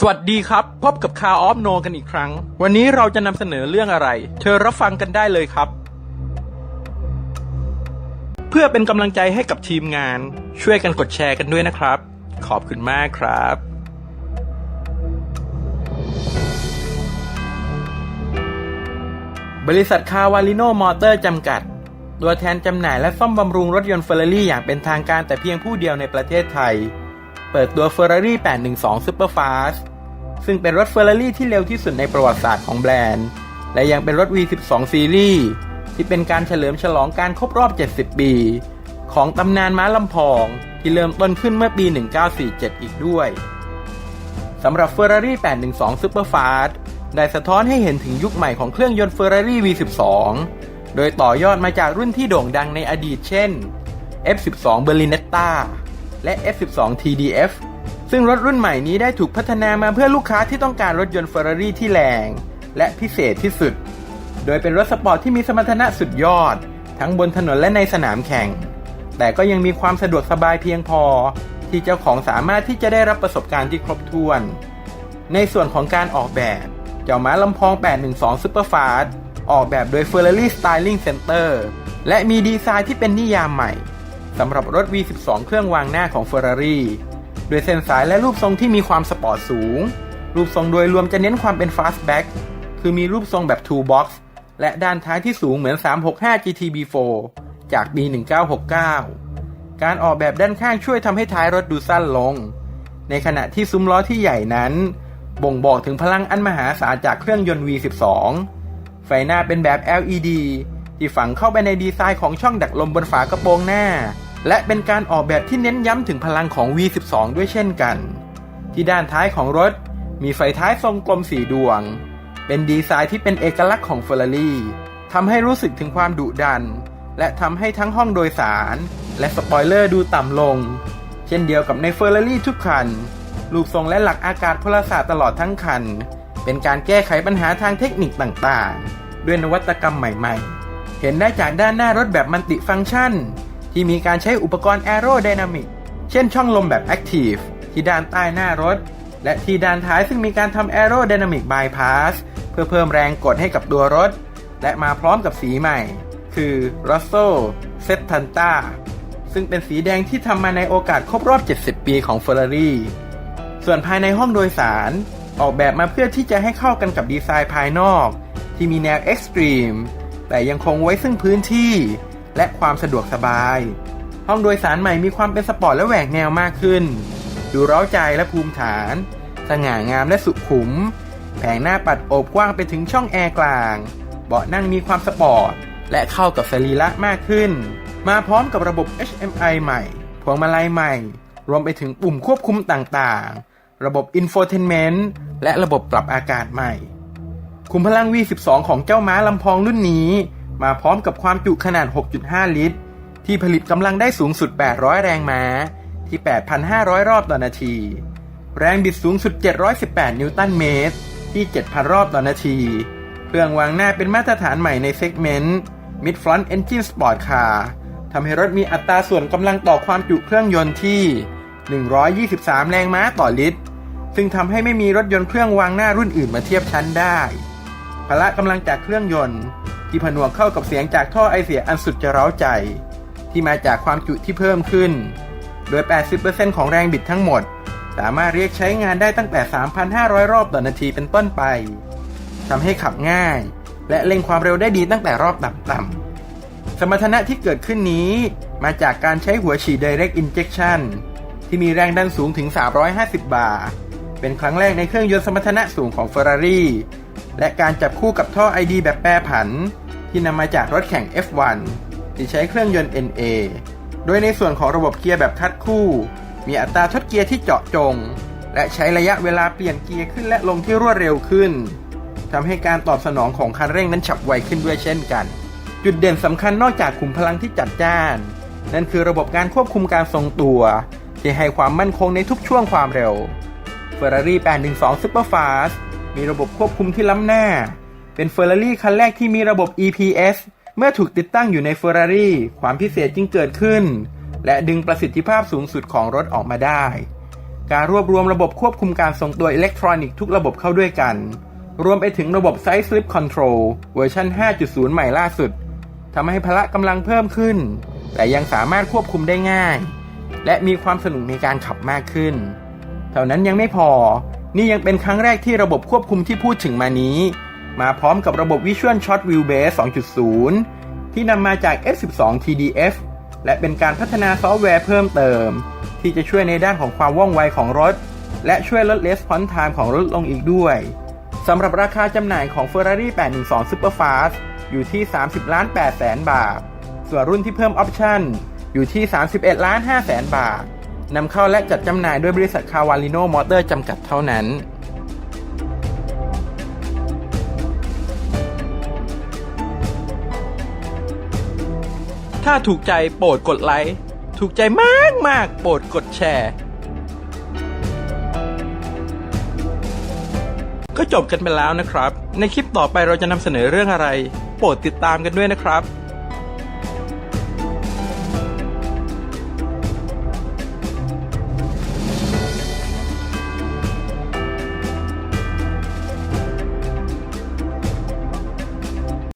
สวัสดีครับ พบกับคาออฟโนกันอีกครั้ง วันนี้เราจะนำเสนอเรื่องอะไร เธอรับฟังกันได้เลยครับ เพื่อเป็นกำลังใจให้กับทีมงาน ช่วยกันกดแชร์กันด้วยนะครับ ขอบคุณมากครับ บริษัทคาวาลิโนมอเตอร์จำกัด ตัวแทนจำหน่ายและซ่อมบำรุงรถยนต์เฟอร์รารี่อย่างเป็นทางการแต่เพียงผู้เดียวในประเทศไทย เปิดตัว Ferrari 812 Superfast ซึ่งเป็นรถ Ferrari ที่เร็วที่สุดในประวัติศาสตร์ของแบรนด์ และยังเป็นรถ V12 ซีรีส์ที่เป็นการเฉลิมฉลองการครบรอบ 70 ปี ของตำนานม้าลำพองที่เริ่มต้นขึ้นเมื่อปี 1947 อีกด้วยสำหรับ Ferrari 812 Superfast ได้สะท้อนให้เห็นถึงยุคใหม่ของเครื่องยนต์ Ferrari V12 โดยต่อยอดมาจากรุ่นที่โด่งดังในอดีตเช่น F12 Berlinetta และ F12 TDF ซึ่งรถรุ่นใหม่นี้ได้ถูกพัฒนามาเพื่อลูกค้าที่ต้องการรถยนต์ Ferrari ที่แรง และพิเศษที่สุด โดยเป็นรถสปอร์ตที่มีสมรรถนะสุดยอด ทั้งบนถนนและในสนามแข่ง แต่ก็ยังมีความสะดวกสบายเพียงพอ ที่เจ้าของสามารถที่จะได้รับประสบการณ์ที่ครบถ้วน ในส่วนของการออกแบบ เจ้าม้าลำพอง 812 Superfast ออกแบบโดย Ferrari Styling Center และมีดีไซน์ที่เป็นนิยามใหม่ สำหรับรถ V12 เครื่องวางหน้าของ Ferrari ด้วยเส้นสายและรูปทรงที่มีความสปอร์ตสูง รูปทรงโดยรวมจะเน้นความเป็น fastback คือมีรูปทรงแบบ two box และด้านท้ายที่สูงเหมือน 365 GTB4 จากปี 1969 การออกแบบด้านข้างช่วยทำให้ท้ายรถดูสั้นลง ในขณะที่ซุ้มล้อที่ใหญ่นั้น บ่งบอกถึงพลังอันมหาศาลจากเครื่องยนต์ V12 ไฟหน้าเป็นแบบ LED ที่ฝังเข้าไปในดีไซน์ของช่องดักลมบนฝากระโปรงหน้า และเป็นการออกแบบที่เน้นย้ำถึงพลังของ V12 ด้วยเช่นกัน ที่ด้านท้ายของรถ มีไฟท้ายทรงกลมสีดวง เป็นดีไซน์ที่เป็นเอกลักษณ์ของ Ferrari ทำให้รู้สึกถึงความดุดัน และทำให้ทั้งห้องโดยสาร และสปอยเลอร์ดูต่ำลง เช่นเดียวกับใน Ferrari ทุกคันรูปทรงและหลักอากาศพลศาสตร์ตลอดทั้งคัน เป็นการแก้ไขปัญหาทางเทคนิคต่างๆ ด้วยนวัตกรรมใหม่ ๆ เห็นได้จากด้านหน้ารถแบบมัลติฟังก์ชัน ที่มีการใช้อุปกรณ์แอโรไดนามิกเช่นช่องลมแบบ Active ที่ด้านใต้หน้ารถ และที่ด้านท้ายซึ่งมีการทำแอโรไดนามิกบายพาสเพื่อเพิ่มแรงกดให้กับตัวรถ และมาพร้อมกับสีใหม่ คือ r o s s o s e t a n t a ซึ่งเป็นสีแดงที่ทำมาในโอกาสครบรอบ 70 ปีของ Ferrari ส่วนภายในห้องโดยสารออกแบบมาเพื่อที่จะให้เข้ากันกับดีไซน์ภายนอก ที่มีแนวเอ็กซ์ตรีม แต่ยังคงไว้ซึ่งพื้นที่ และความสะดวกสบาย ห้องโดยสารใหม่มีความเป็นสปอร์ตและแหวกแนวมากขึ้น ดูเร้าใจและภูมิฐาน สง่างามและสุขุม แผงหน้าปัดโอบกว้างไปถึงช่องแอร์กลาง เบาะนั่งมีความสปอร์ต และเข้ากับสรีระมากขึ้น มาพร้อมกับระบบ HMI ใหม่ พวงมาลัยใหม่ รวมไปถึงปุ่มควบคุมต่างๆ ระบบ Infotainment และระบบปรับอากาศใหม่ คุมพลัง V12 ของเจ้าม้าลำพองรุ่นนี้ มาพร้อมกับความจุขนาด 6.5 ลิตร ที่ผลิตกำลังได้สูงสุด 800 แรงม้า ที่ 8,500 รอบต่อนาที แรงบิดสูงสุด 718 นิวตันเมตร ที่ 7,000 รอบต่อนาที เครื่องวางหน้าเป็นมาตรฐานใหม่ในเซกเมนต์ Mid Front Engine Sport Car ทำให้รถมีอัตราส่วนกำลังต่อความจุเครื่องยนต์ที่ 123 แรงม้าต่อลิตร ซึ่งทำให้ไม่มีรถยนต์เครื่องวางหน้ารุ่นอื่นมาเทียบชั้นได้ พละกำลังจากเครื่องยนต์ ที่ผนวกเข้ากับเสียงจากท่อไอเสียอันสุดจะเร้าใจ ที่มาจากความจุที่เพิ่มขึ้น โดย 80%ของแรงบิดทั้งหมด สามารถเรียกใช้งานได้ตั้งแต่ 3,500 รอบต่อนาทีเป็นต้นไปทำให้ขับง่าย และเร่งความเร็วได้ดีตั้งแต่รอบต่ำๆสมรรถนะที่เกิดขึ้นนี้มาจากการใช้หัวฉีด Direct Injection ที่มีแรงดันสูงถึง 350 บาร์ เป็นครั้งแรกในเครื่องยนต์สมรรถนะสูงของ Ferrari และการจับคู่กับท่อ ID แบบแปรผัน ที่นำมาจากรถแข่ง F1 ที่ใช้เครื่องยนต์ NA โดยในส่วนของระบบเกียร์แบบคัดคู่ มีอัตราทดเกียร์ที่เจาะจง และใช้ระยะเวลาเปลี่ยนเกียร์ขึ้นและลงที่รวดเร็วขึ้นทำให้การตอบสนองของคันเร่งนั้นฉับไวขึ้นด้วยเช่นกัน จุดเด่นสำคัญนอกจากขุมพลังที่จัดจ้าน นั่นคือระบบการควบคุมการทรงตัว ที่ให้ความมั่นคงในทุกช่วงความเร็ว Ferrari 812 Superfast มีระบบควบคุมที่ล้ำหน้า เป็น Ferrari คันแรกที่มีระบบ EPS เมื่อถูกติดตั้งอยู่ใน Ferrari ความพิเศษจึงเกิดขึ้น และดึงประสิทธิภาพสูงสุดของรถออกมาได้ การรวบรวมระบบควบคุมการทรงตัวอิเล็กทรอนิกส์ทุกระบบเข้าด้วยกัน รวมไปถึงระบบ Side Slip Control เวอร์ชัน 5.0 ใหม่ล่าสุดทำให้พละกำลังเพิ่มขึ้น แต่ยังสามารถควบคุมได้ง่าย และมีความสนุกในการขับมากขึ้น เท่านั้นยังไม่พอ นี่ยังเป็นครั้งแรกที่ระบบควบคุมที่พูดถึงมานี้ มาพร้อมกับระบบ Visual Shot Wheelbase 2.0 ที่นำมาจาก F12 TDF และเป็นการพัฒนาซอฟต์แวร์เพิ่มเติม ที่จะช่วยในด้านของความว่องไวของรถ และช่วยลด response time ของรถลงอีกด้วยสำหรับราคาจำหน่ายของ Ferrari 812 Superfast อยู่ที่ 30ล้าน8แสนบาท ส่วนรุ่นที่เพิ่มออปชั่นอยู่ที่ 31ล้าน5แสนบาท นำเข้าและจัดจำหน่ายโดยบริษัทคาวาลิโนมอเตอร์จำกัดเท่านั้นถ้าถูกใจโปรดกดไลค์ ถูกใจมากมากๆโปรดกดแชร์ ก็จบกันไปแล้วนะครับ ในคลิปต่อไปเราจะนำเสนอเรื่องอะไร โปรดติดตามกันด้วยนะครับ